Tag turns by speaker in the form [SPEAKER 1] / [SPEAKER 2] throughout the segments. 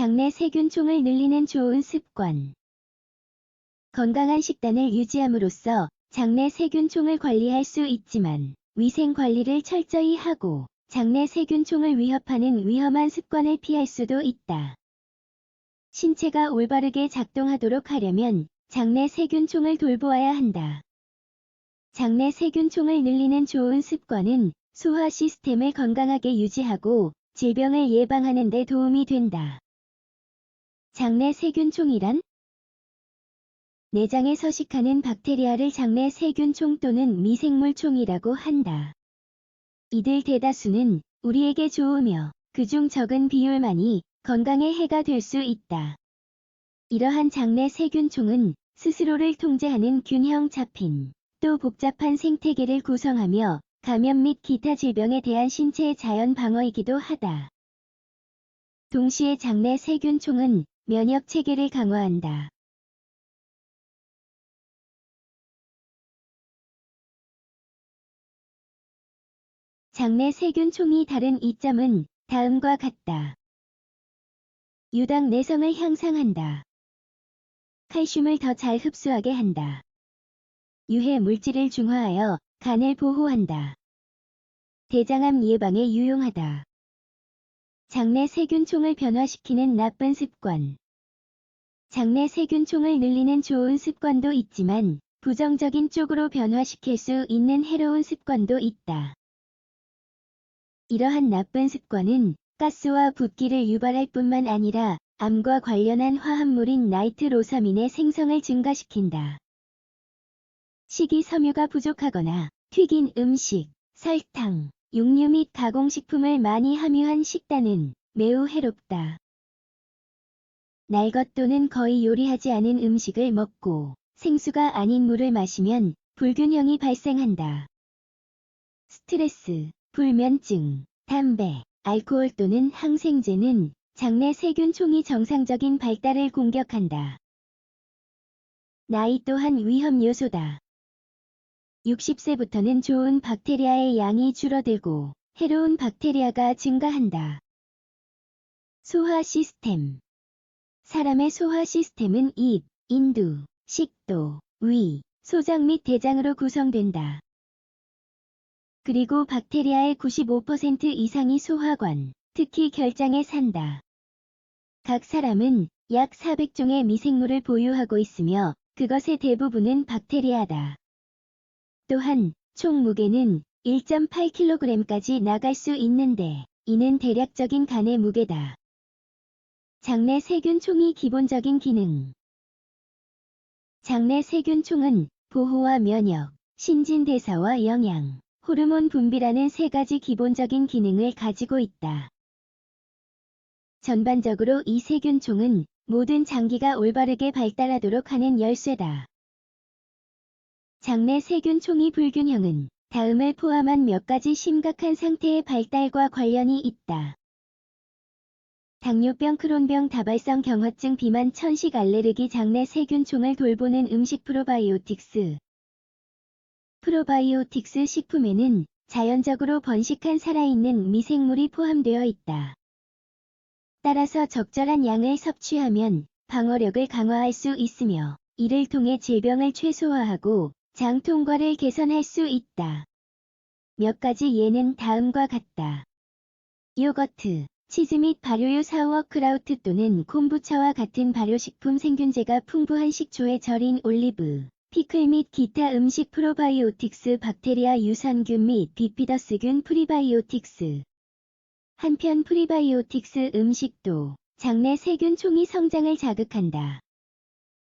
[SPEAKER 1] 장내 세균총을 늘리는 좋은 습관. 건강한 식단을 유지함으로써 장내 세균총을 관리할 수 있지만 위생 관리를 철저히 하고 장내 세균총을 위협하는 위험한 습관을 피할 수도 있다. 신체가 올바르게 작동하도록 하려면 장내 세균총을 돌보아야 한다. 장내 세균총을 늘리는 좋은 습관은 소화 시스템을 건강하게 유지하고 질병을 예방하는 데 도움이 된다. 장내 세균총이란 내장에 서식하는 박테리아를 장내 세균총 또는 미생물총이라고 한다. 이들 대다수는 우리에게 좋으며 그중 적은 비율만이 건강에 해가 될 수 있다. 이러한 장내 세균총은 스스로를 통제하는 균형 잡힌 또 복잡한 생태계를 구성하며 감염 및 기타 질병에 대한 신체의 자연 방어이기도 하다. 동시에 장내 세균총은 면역 체계를 강화한다. 장내 세균총이 다른 이점은 다음과 같다. 유당 내성을 향상한다. 칼슘을 더 잘 흡수하게 한다. 유해 물질을 중화하여 간을 보호한다. 대장암 예방에 유용하다. 장내 세균총을 변화시키는 나쁜 습관. 장내 세균총을 늘리는 좋은 습관도 있지만 부정적인 쪽으로 변화시킬 수 있는 해로운 습관도 있다. 이러한 나쁜 습관은 가스와 붓기를 유발할 뿐만 아니라 암과 관련한 화합물인 나이트로사민의 생성을 증가시킨다. 식이섬유가 부족하거나 튀긴 음식, 설탕, 육류 및 가공식품을 많이 함유한 식단은 매우 해롭다. 날것 또는 거의 요리하지 않은 음식을 먹고 생수가 아닌 물을 마시면 불균형이 발생한다. 스트레스, 불면증, 담배, 알코올 또는 항생제는 장내 세균총이 정상적인 발달을 공격한다. 나이 또한 위험 요소다. 60세부터는 좋은 박테리아의 양이 줄어들고 해로운 박테리아가 증가한다. 소화 시스템 사람의 소화 시스템은 입, 인두, 식도, 위, 소장 및 대장으로 구성된다. 그리고 박테리아의 95% 이상이 소화관, 특히 결장에 산다. 각 사람은 약 400종의 미생물을 보유하고 있으며 그것의 대부분은 박테리아다. 또한 총 무게는 1.8kg까지 나갈 수 있는데 이는 대략적인 간의 무게다. 장내 세균총이 기본적인 기능 장내 세균총은 보호와 면역, 신진대사와 영양, 호르몬 분비라는 세 가지 기본적인 기능을 가지고 있다. 전반적으로 이 세균총은 모든 장기가 올바르게 발달하도록 하는 열쇠다. 장내 세균총이 불균형은 다음을 포함한 몇 가지 심각한 상태의 발달과 관련이 있다. 당뇨병, 크론병, 다발성 경화증, 비만, 천식, 알레르기, 장내 세균총을 돌보는 음식 프로바이오틱스. 프로바이오틱스 식품에는 자연적으로 번식한 살아있는 미생물이 포함되어 있다. 따라서 적절한 양을 섭취하면 방어력을 강화할 수 있으며 이를 통해 질병을 최소화하고 장 통과를 개선할 수 있다. 몇 가지 예는 다음과 같다. 요거트, 치즈 및 발효유 사우어크라우트 또는 콤부차와 같은 발효식품 생균제가 풍부한 식초에 절인 올리브, 피클 및 기타 음식 프로바이오틱스 박테리아 유산균 및 비피더스균 프리바이오틱스 한편 프리바이오틱스 음식도 장내 세균총이 성장을 자극한다.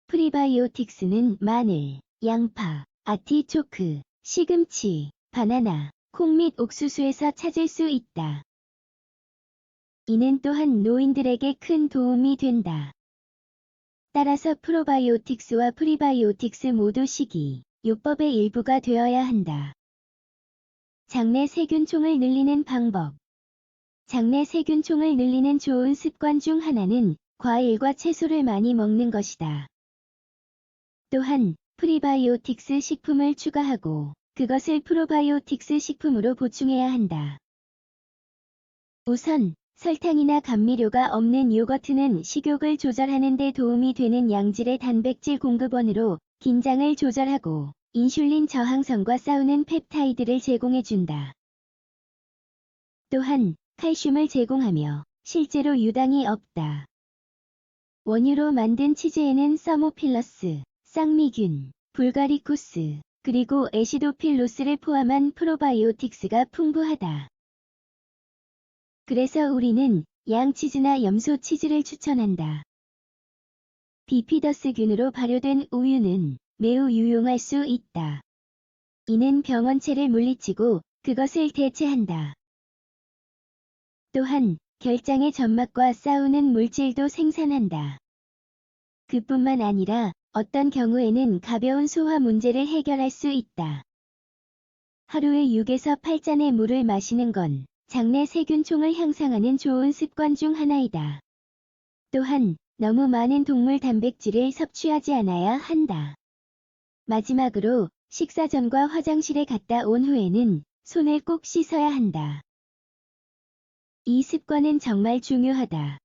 [SPEAKER 1] 프리바이오틱스는 마늘, 양파, 아티초크, 시금치, 바나나, 콩 및 옥수수에서 찾을 수 있다. 이는 또한 노인들에게 큰 도움이 된다. 따라서 프로바이오틱스와 프리바이오틱스 모두 식이 요법의 일부가 되어야 한다. 장내 세균총을 늘리는 방법 장내 세균총을 늘리는 좋은 습관 중 하나는 과일과 채소를 많이 먹는 것이다. 또한 프리바이오틱스 식품을 추가하고 그것을 프로바이오틱스 식품으로 보충해야 한다. 우선 설탕이나 감미료가 없는 요거트는 식욕을 조절하는 데 도움이 되는 양질의 단백질 공급원으로 긴장을 조절하고 인슐린 저항성과 싸우는 펩타이드를 제공해준다. 또한 칼슘을 제공하며 실제로 유당이 없다. 원유로 만든 치즈에는 서모필러스, 쌍미균, 불가리코스, 그리고 에시도필로스를 포함한 프로바이오틱스가 풍부하다. 그래서 우리는 양치즈나 염소 치즈를 추천한다. 비피더스균으로 발효된 우유는 매우 유용할 수 있다. 이는 병원체를 물리치고 그것을 대체한다. 또한 결장의 점막과 싸우는 물질도 생산한다. 그뿐만 아니라 어떤 경우에는 가벼운 소화 문제를 해결할 수 있다. 하루에 6에서 8잔의 물을 마시는 건 장내 세균총을 향상하는 좋은 습관 중 하나이다. 또한 너무 많은 동물 단백질을 섭취하지 않아야 한다. 마지막으로 식사 전과 화장실에 갔다 온 후에는 손을 꼭 씻어야 한다. 이 습관은 정말 중요하다.